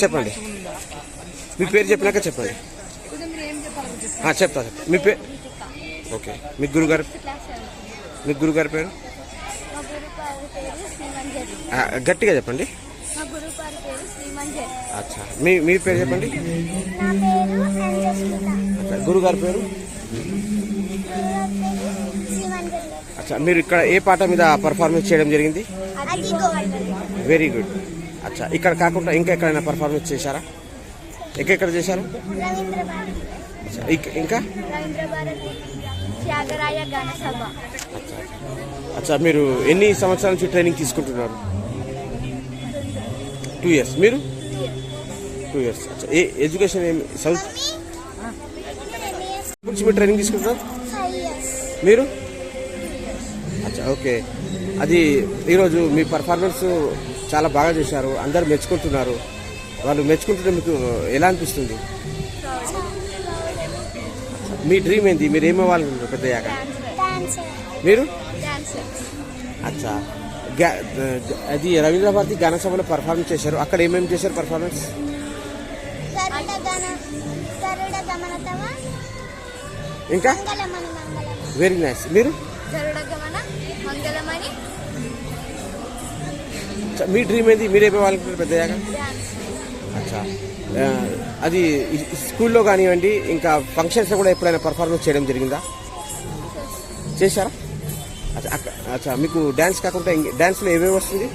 చెప్పండి మీ పేరు చెప్పినాక చెప్పండి. చెప్తా చెప్తా. మీ పేరు ఓకే. మీ గురుగారు మీ గురుగారి పేరు? గట్టిగా చెప్పండి. అచ్చా. మీ మీ పేరు చెప్పండి. గురుగారి పేరు? అచ్చా మీరు ఇక్కడ ఏ పాట మీద పర్ఫార్మెన్స్ చేయడం జరిగింది? వెరీ గుడ్ అచ్చా ఇక్కడ కాకుండా ఇంకా ఎక్కడైనా పర్ఫార్మెన్స్ చేశారా? ఎక్కడెక్కడ చేశారు? అచ్చా, ఇంకా? అచ్చా మీరు ఎన్ని సంవత్సరాల నుంచి ట్రైనింగ్ తీసుకుంటున్నారు? టూ ఇయర్స్ మీరు? టూ ఇయర్స్ అచ్చా ఏ ఎడ్యుకేషన్ ఏమి? సౌత్ గురించి మీరు ట్రైనింగ్ తీసుకుంటున్నారు? మీరు? అచ్చా ఓకే అది ఈరోజు మీ పర్ఫార్మెన్స్ చాలా బాగా చేశారు. అందరు మెచ్చుకుంటున్నారు. వాళ్ళు మెచ్చుకుంటుంటే మీకు ఎలా అనిపిస్తుంది? మీ డ్రీమ్ ఏంది? మీరు ఏమవ్వాలనుకుంటారు పెద్దయ్యాక మీరు? అచ్చా. అది రవీంద్ర భారతి గాన సభలో పర్ఫార్మెన్స్ చేశారు. అక్కడ ఏమేమి చేశారు పర్ఫార్మెన్స్ ఇంకా? వెరీ నైస్ మీరు? మీ డ్రీమ్ ఏంది? మీరు ఏమవ్వాలనుకుంటారు పెద్దయ్యాక అచ్చా. అది స్కూల్లో కానివ్వండి ఇంకా ఫంక్షన్స్లో కూడా ఎప్పుడైనా పర్ఫార్మెన్స్ చేయడం జరిగిందా? చేశారా? అచ్చా అక్క- అచ్చా మీకు డ్యాన్స్ కాకుండా ఇంక- డ్యాన్స్లో ఏమేమి వస్తుంది?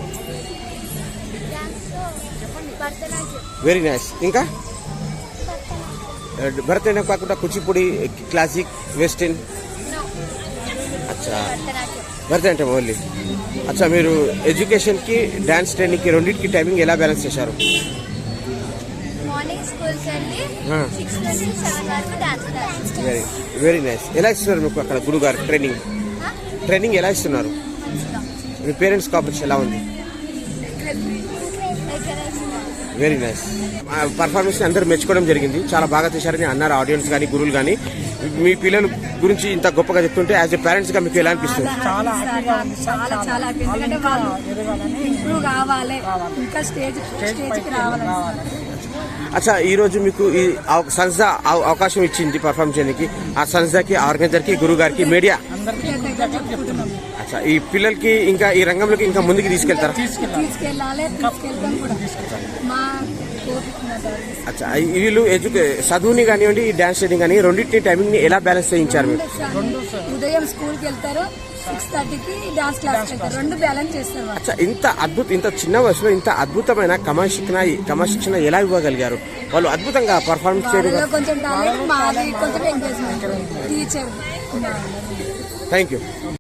వెరీ నైస్ ఇంకా? భరతనాట్యం. కాకుండా కూచిపూడి క్లాసిక్ వెస్టర్న్ అచ్చా. భరతనాట్యం ఓన్లీ. అచ్చా మీరు ఎడ్యుకేషన్కి డ్యాన్స్ ట్రైనింగ్కి రెండింటికి టైమింగ్ ఎలా బ్యాలెన్స్ చేశారు? Very very nice. ఎలా ఇస్తున్నారు మీకు అక్కడ గురుగారు ట్రైనింగ్? ట్రైనింగ్ ఎలా ఇస్తున్నారు? మీ పేరెంట్స్ కాపరేషన్ ఎలా ఉంది? వెరీ నైస్ పర్ఫార్మెన్స్ అందరూ మెచ్చుకోవడం జరిగింది. చాలా బాగా చేశారని అన్నారు ఆడియన్స్ కానీ గురువులు కానీ మీ పిల్లల గురించి ఇంత గొప్పగా చెప్తుంటే యాజ్ ఎ పేరెంట్స్గా మీకు ఎలా అనిపిస్తుంది? చాలా హ్యాపీగా ఉంది సార్ చాలా చాలా హ్యాపీ ఎందుకంటే వాళ్ళు ఇంప్రూవ్ కావాలి. ఇంకా స్టేజ్ స్టేజ్కి రావాలి. అచ్చా ఈ రోజు మీకు ఈ సంస్థ అవ- అవకాశం ఇచ్చింది పర్ఫార్మ్ చేయడానికి. ఆ సంస్థకి ఆర్గనైజర్కి గురువు గారికి మీడియా ఈ పిల్లలకి ఇంకా ఈ రంగంలోకి ఇంకా ముందుకు తీసుకెళ్తారా. అచ్చా ఈ- వీళ్ళు ఎడ్యుకే చదువుని కానివ్వండి ఈ డాన్స్ ట్రైనింగ్ కానీ రెండింటిని టైమింగ్ని ఎలా బ్యాలెన్స్ చేయించారు? మీరు ఉదయం స్కూల్కి వెళ్తారు సిక్స్ థర్టీకి డాన్స్ క్లాస్కి వెళ్తారు. రెండు బ్యాలెన్స్ చేస్తారు వాళ్ళు. అచ్చా ఇంత అద్భుత ఇంత చిన్న వయసులో ఇంత అద్భుతమైన క్రమశిక్షణ క్రమశిక్షణ ఎలా ఇవ్వగలిగారు? వాళ్ళు అద్భుతంగా పర్ఫార్మెన్స్ చేయడం వాళ్ళలో కొంచెం టాలెంట్ మాది కొంచెం ఎంకరేజ్మెంట్ టీచర్ థ్యాంక్ యూ